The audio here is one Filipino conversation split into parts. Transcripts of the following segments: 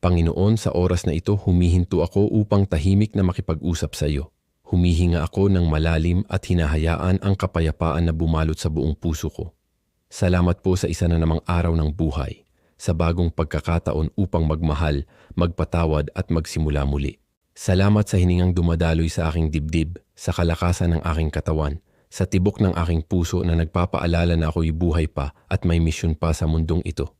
Panginoon, sa oras na ito humihinto ako upang tahimik na makipag-usap sa iyo. Humihinga ako ng malalim at hinahayaan ang kapayapaan na bumalot sa buong puso ko. Salamat po sa isa na namang araw ng buhay, sa bagong pagkakataon upang magmahal, magpatawad at magsimula muli. Salamat sa hiningang dumadaloy sa aking dibdib, sa kalakasan ng aking katawan, sa tibok ng aking puso na nagpapaalala na ako'y buhay pa at may misyon pa sa mundong ito.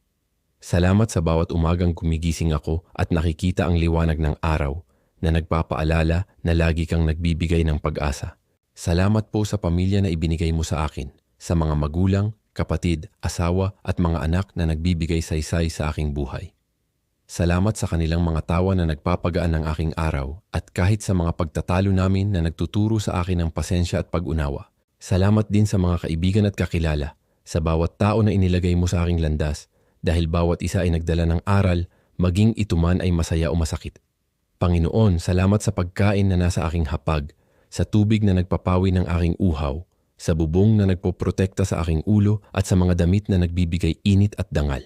Salamat sa bawat umagang gumigising ako at nakikita ang liwanag ng araw na nagpapaalala na lagi kang nagbibigay ng pag-asa. Salamat po sa pamilya na ibinigay mo sa akin, sa mga magulang, kapatid, asawa at mga anak na nagbibigay saysay sa aking buhay. Salamat sa kanilang mga tawa na nagpapagaan ng aking araw at kahit sa mga pagtatalo namin na nagtuturo sa akin ng pasensya at pag-unawa. Salamat din sa mga kaibigan at kakilala, sa bawat tao na inilagay mo sa aking landas dahil bawat isa ay nagdala ng aral, maging ito man ay masaya o masakit. Panginoon, salamat sa pagkain na nasa aking hapag, sa tubig na nagpapawi ng aking uhaw, sa bubong na nagpoprotekta sa aking ulo at sa mga damit na nagbibigay init at dangal.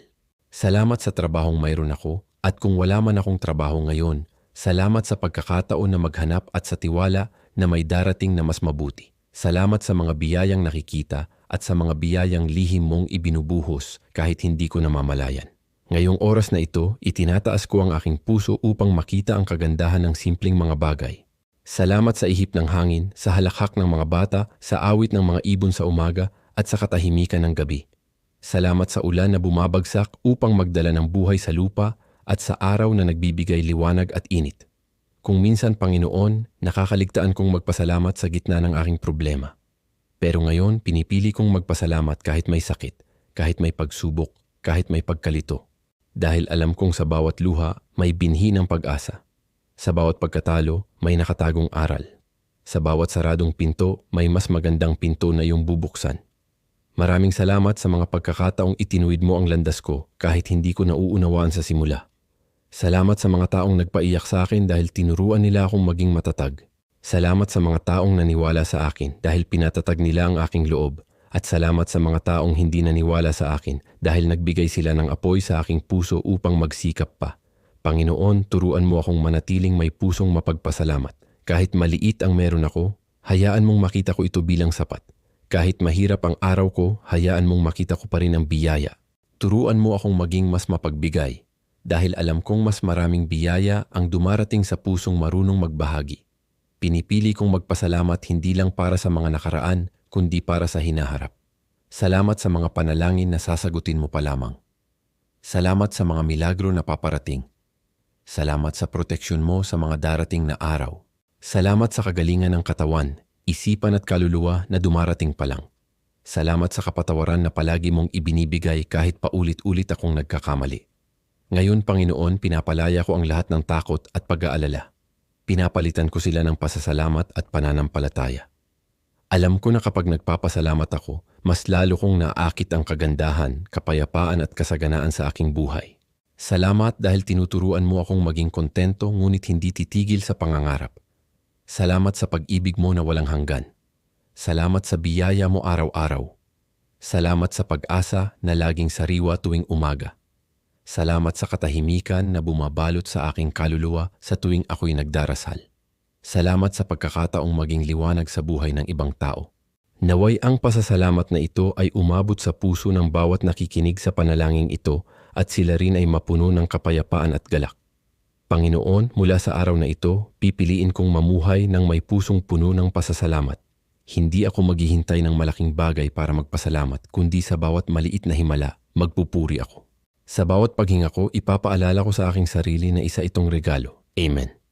Salamat sa trabahong mayroon ako at kung wala man akong trabaho ngayon, salamat sa pagkakataon na maghanap at sa tiwala na may darating na mas mabuti. Salamat sa mga biyayang nakikita at sa mga biyayang lihim mong ibinubuhos kahit hindi ko namamalayan. Ngayong oras na ito, itinataas ko ang aking puso upang makita ang kagandahan ng simpleng mga bagay. Salamat sa ihip ng hangin, sa halakhak ng mga bata, sa awit ng mga ibon sa umaga at sa katahimikan ng gabi. Salamat sa ulan na bumabagsak upang magdala ng buhay sa lupa at sa araw na nagbibigay liwanag at init. Kung minsan, Panginoon, nakakaligtaan kong magpasalamat sa gitna ng aking problema. Pero ngayon, pinipili kong magpasalamat kahit may sakit, kahit may pagsubok, kahit may pagkalito. Dahil alam kong sa bawat luha, may binhi ng pag-asa. Sa bawat pagkatalo, may nakatagong aral. Sa bawat saradong pinto, may mas magandang pinto na iyong bubuksan. Maraming salamat sa mga pagkakataong itinuwid mo ang landas ko kahit hindi ko nauunawaan sa simula. Salamat sa mga taong nagpaiyak sa akin dahil tinuruan nila akong maging matatag. Salamat sa mga taong naniwala sa akin dahil pinatatag nila ang aking loob. At salamat sa mga taong hindi naniwala sa akin dahil nagbigay sila ng apoy sa aking puso upang magsikap pa. Panginoon, turuan mo akong manatiling may pusong mapagpasalamat. Kahit maliit ang meron ako, hayaan mong makita ko ito bilang sapat. Kahit mahirap ang araw ko, hayaan mong makita ko pa rin ang biyaya. Turuan mo akong maging mas mapagbigay dahil alam kong mas maraming biyaya ang dumarating sa pusong marunong magbahagi. Pinipili kong magpasalamat hindi lang para sa mga nakaraan, kundi para sa hinaharap. Salamat sa mga panalangin na sasagutin mo pa lamang. Salamat sa mga milagro na paparating. Salamat sa proteksyon mo sa mga darating na araw. Salamat sa kagalingan ng katawan, isipan at kaluluwa na dumarating pa lang. Salamat sa kapatawaran na palagi mong ibinibigay kahit paulit-ulit akong nagkakamali. Ngayon, Panginoon, pinapalaya ko ang lahat ng takot at pag-aalala. Pinapalitan ko sila ng pasasalamat at pananampalataya. Alam ko na kapag nagpapasalamat ako, mas lalo kong naakit ang kagandahan, kapayapaan at kasaganaan sa aking buhay. Salamat dahil tinuturuan mo akong maging kontento ngunit hindi titigil sa pangangarap. Salamat sa pag-ibig mo na walang hanggan. Salamat sa biyaya mo araw-araw. Salamat sa pag-asa na laging sariwa tuwing umaga. Salamat sa katahimikan na bumabalot sa aking kaluluwa sa tuwing ako'y nagdarasal. Salamat sa pagkakataong maging liwanag sa buhay ng ibang tao. Naway ang pasasalamat na ito ay umabot sa puso ng bawat nakikinig sa panalangin ito at sila rin ay mapuno ng kapayapaan at galak. Panginoon, mula sa araw na ito, pipiliin kong mamuhay ng may pusong puno ng pasasalamat. Hindi ako maghihintay ng malaking bagay para magpasalamat, kundi sa bawat maliit na himala, magpupuri ako. Sa bawat paghinga ko, ipapaalala ko sa aking sarili na isa itong regalo. Amen.